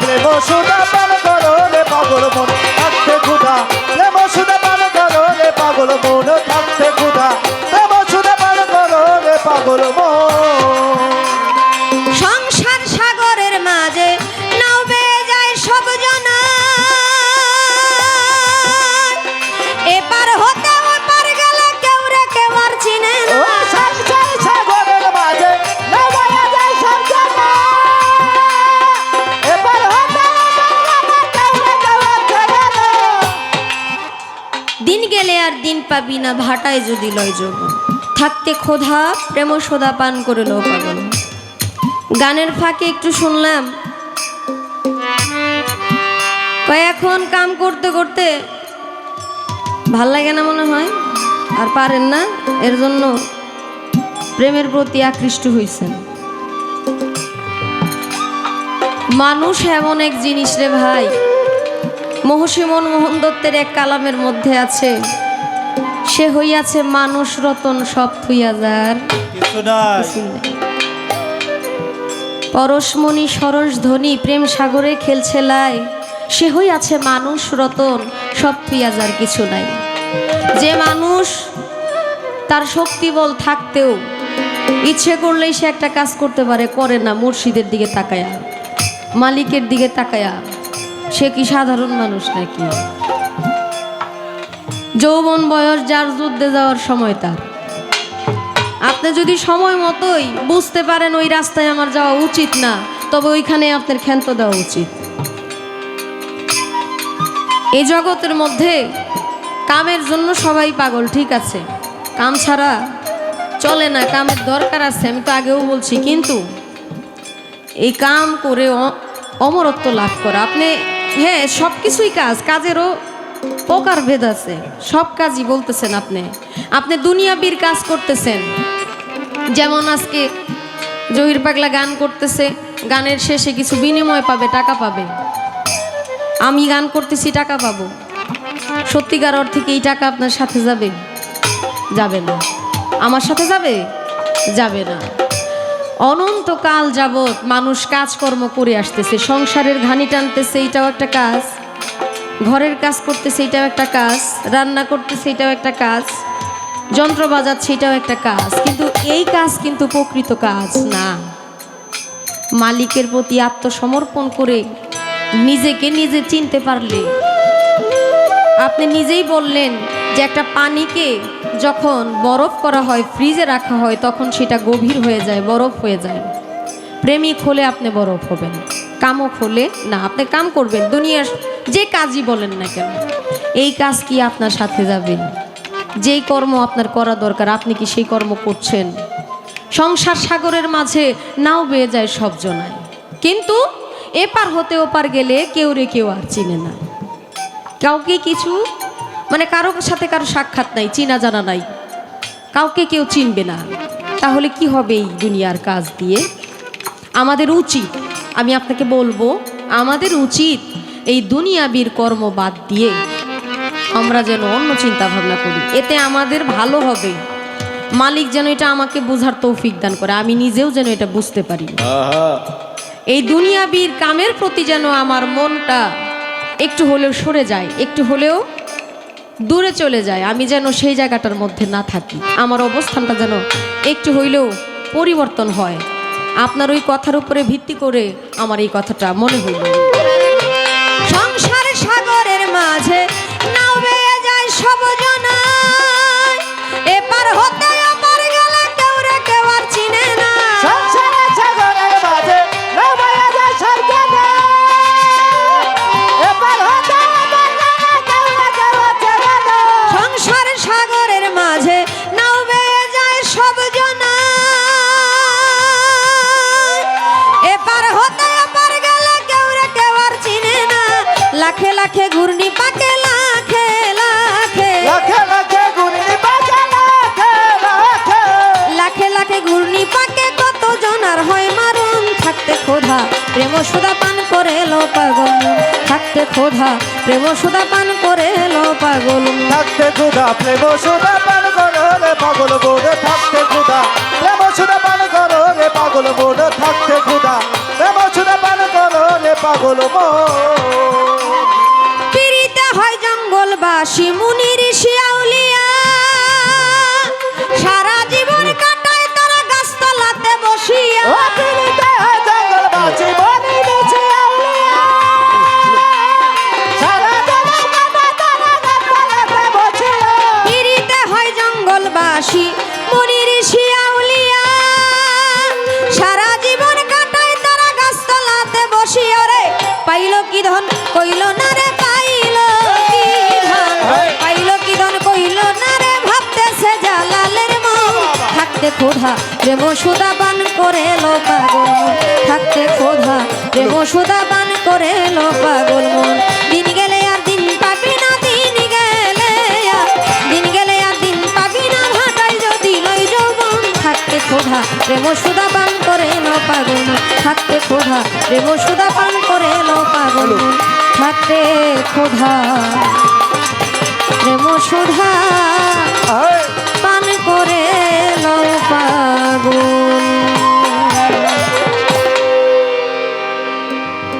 প্রেম সুদা পান করো রে পাগল মন। দিন গেলে আর দিন পাবি না, ভাটায় যদি লয় যৌবন থাকতে ক্ষোধা প্রেম সোদা পান করে লো পাগল। গানের ফাঁকে একটু শুনলাম। এখন কাম করতে করতে ভালো লাগে না মনে হয়? আর পারেন না? এর জন্য প্রেমের প্রতি আকৃষ্ট হয়েছেন মানুষ এমন এক জিনিস রে ভাই মহর্ষি মনমোহন দত্তের এক কালামের মধ্যে আছে সে হইয়াছে মানুষ রতন সব থুইয়া যার। পরশমণি সরস ধ্বনি প্রেম সাগরে খেলছে লাই সে হইয়াছে মানুষ রতন সব থুইয়া যার কিছু নাই। যে মানুষ তার শক্তি বল থাকতেও ইচ্ছে করলেই সে একটা কাজ করতে পারে করে না মুর্শিদের দিকে তাকায়া মালিকের দিকে তাকায়া। সে কি সাধারণ মানুষ নাকি? যৌবন বয়স যার যুদ্ধে যাওয়ার সময় তার। আপনি যদি সময় মতোই বুঝতে পারেন ওই রাস্তায় আমার যাওয়া উচিত না, তবে ওইখানে আপনার ক্ষান্ত দেওয়া উচিত। এই জগতের মধ্যে কামের জন্য সবাই পাগল, ঠিক আছে? কাম ছাড়া চলে না, কামের দরকার আছে, আমি তো আগেও বলছি, কিন্তু এই কাম করে অমরত্ব লাভ করা। আপনি হ্যাঁ সব কিছুই কাজ, কাজেরও প্রকার ভেদ আছে। সব কাজই বলতেছেন আপনি। আপনি দুনিয়াবির কাজ করতেছেন। যেমন আজকে জহির পাগলা গান করতেছে, গানের শেষে কিছু বিনিময় পাবে, টাকা পাবে। আমি গান করতেছি, টাকা পাবো। সত্যিকার অর্থে কি এই টাকা আপনার সাথে যাবে? যাবে না। আমার সাথে যাবে? যাবে না। অনন্তকাল যাবৎ মানুষ কাজকর্ম করে আসতেছে, সংসারের ঘানি টানতেছে এইটাও একটা কাজ। ঘরের কাজ করতেছে, এটাও একটা কাজ। রান্না করতেছে, এটাও একটা কাজ। যন্ত্র বাজাচ্ছে, এটাও একটা কাজ। কিন্তু এই কাজ কিন্তু প্রকৃত কাজ না। মালিকের প্রতি আত্মসমর্পণ করে নিজেকে নিজে চিনতে পারলে, আপনি নিজেই বললেন যে একটা পানিকে যখন বরফ করা হয়, ফ্রিজে রাখা হয়, তখন সেটা গভীর হয়ে যায়, বরফ হয়ে যায়। প্রেমিক হলে আপনি বরফ হবেন, কামক হলে না। আপনি কাম করবেন, দুনিয়ার যে কাজই বলেন না কেন। এই কাজ কি আপনার সাথে যাবে? যেই কর্ম আপনার করা দরকার, আপনি কি সেই কর্ম করছেন? সংসার সাগরের মাঝে নাও বেয়ে যায় সব জনায়। কিন্তু এপার হতে ওপার গেলে কেউ রে কেউ আর চিনে না। কাউকে কিছু মানে কারোর সাথে কারও সাক্ষাৎ নাই চিনা জানা নাই। কাউকে কেউ চিনবে না। তাহলে কি হবে এই দুনিয়ার কাজ দিয়ে? আমাদের উচিত আমি আপনাকে বলব আমাদের উচিত এই দুনিয়াবির কর্ম বাদ দিয়ে আমরা যেন অন্য চিন্তা ভাবনা করি। এতে আমাদের ভালো হবে। মালিক যেন এটা আমাকে বোঝার তৌফিক দান করে আমি নিজেও যেন এটা বুঝতে পারি। এই দুনিয়াবির কামের প্রতি যেন আমার মনটা একটু হলেও সরে যায় একটু হলেও দূরে চলে যায়, আমি যেন সেই জায়গাটার মধ্যে না থাকি। আমার অবস্থানটা যেন একটু হইলেও পরিবর্তন হয়। আপনার ওই কথার উপরে ভিত্তি করে আমার এই কথাটা মনে হইল। সংসার সাগরের মাঝে লাখে লাখে ঘূর্ণি পাকে লাখে লাখে। লাখে লাখে গুণী বাজা লাখে লাখে। লাখে লাখে ঘূর্ণি পাকে কত জনার হয় মারুন থাকতে খোধা প্রেম সুদা পান করে লো পাগল। থাকতে খোধা প্রেম সুদা পান করে লো পাগল। থাকতে ক্ষুধা প্রেম সুদা পান করো পাগল। জঙ্গলবাসী মুনি ঋষি আউলিয়া সারা জীবন কাটায় তারা গাছতলাতে বসিয়া। পিড়িতে হয় জঙ্গলবাসী। সারা জীবন কাটায় তারা গাছতলাতে বসিয়া। রে পাইল কি ধন কইল না রে খোধা প্রেম সুদা পান করে লো পাগল থাকতে খোধা প্রেম সুদা পান করে লো পাগল মন। দিন গেলে আর দিন পাবি না, দিন গেলে দিন গেলে আর দিন পাবি না ভাটাই যদি লই যৌবন। থাকতে খোধা প্রেম সুদা পান করে লো পাগল থাকতে খোধা প্রেম সুদা পান করে লো পাগল থাকতে খোধা প্রেম সুধা। পাগল।